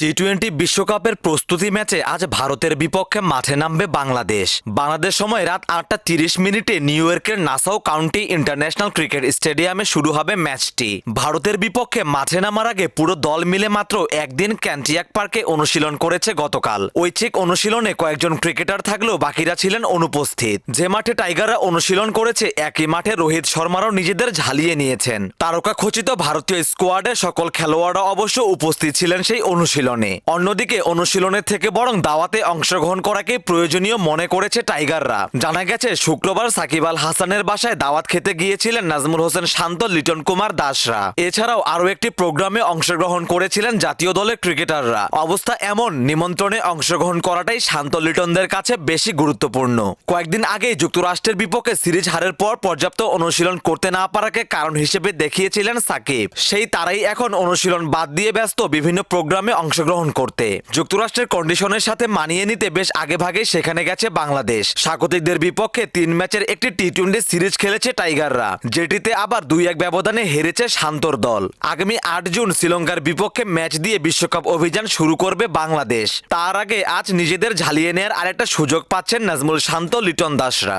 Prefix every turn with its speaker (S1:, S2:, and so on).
S1: T twenty বিশ্বকাপের প্রস্তুতি ম্যাচে আজ ভারতের বিপক্ষে মাঠে নামবে বাংলাদেশ। বাংলাদেশ সময় রাত আটটা তিরিশ মিনিটে নিউ ইয়র্কের নাসাও কাউন্টি ইন্টারন্যাশনাল ক্রিকেট স্টেডিয়ামে শুরু হবে ম্যাচটি। ভারতের বিপক্ষে মাঠে নামার আগে পুরো দল মিলে মাত্র একদিন ক্যান্টিয়াক পার্কে অনুশীলন করেছে গতকাল। ঐচ্ছিক অনুশীলনে কয়েকজন ক্রিকেটার থাকলেও বাকিরা ছিলেন অনুপস্থিত। যে মাঠে টাইগাররা অনুশীলন করেছে, একই মাঠে রোহিত শর্মারাও নিজেদের ঝালিয়ে নিয়েছেন। তারকা খচিত ভারতীয় স্কোয়াডের সকল খেলোয়াড়রা অবশ্য উপস্থিত ছিলেন সেই অনুশীলনে। অন্যদিকে অনুশীলনের থেকে বরং দাওয়াতে অংশগ্রহণ করাকে প্রয়োজনীয় মনে করেছে টাইগাররা। জানা গেছে, শুক্রবার সাকিব আল হাসানের বাসায় দাওয়াত খেতে গিয়েছিলেন নাজমুল হোসেন শান্ত, লিটন কুমার দাসরা। এছাড়াও আরও একটি প্রোগ্রামে অংশগ্রহণ করেছিলেন জাতীয় দলের ক্রিকেটাররা। অবস্থা এমন, নিমন্ত্রণে অংশগ্রহণ করাটাই শান্ত, লিটনদের কাছে বেশি গুরুত্বপূর্ণ। কয়েকদিন আগেই যুক্তরাষ্ট্রের বিপক্ষে সিরিজ হারের পর পর্যাপ্ত অনুশীলন করতে না পারাকে কারণ হিসেবে দেখিয়েছিলেন সাকিব। সেই তারাই এখন অনুশীলন বাদ দিয়ে ব্যস্ত বিভিন্ন প্রোগ্রামে অংশগ্রহণ করতে। যুক্তরাষ্ট্রের কন্ডিশনের সাথে মানিয়ে নিতে বেশ আগেভাগেই সেখানে গেছে বাংলাদেশ। স্বাগতিকদের বিপক্ষে তিন ম্যাচের একটি টি টোয়েন্টি সিরিজ খেলেছে টাইগাররা, যেটিতে আবার দুই এক ব্যবধানে হেরেছে শান্তর দল। আগামী আট জুন শ্রীলঙ্কার বিপক্ষে ম্যাচ দিয়ে বিশ্বকাপ অভিযান শুরু করবে বাংলাদেশ। তার আগে আজ নিজেদের ঝালিয়ে নেয়ার আরেকটা সুযোগ পাচ্ছেন নাজমুল শান্ত, লিটন দাসরা।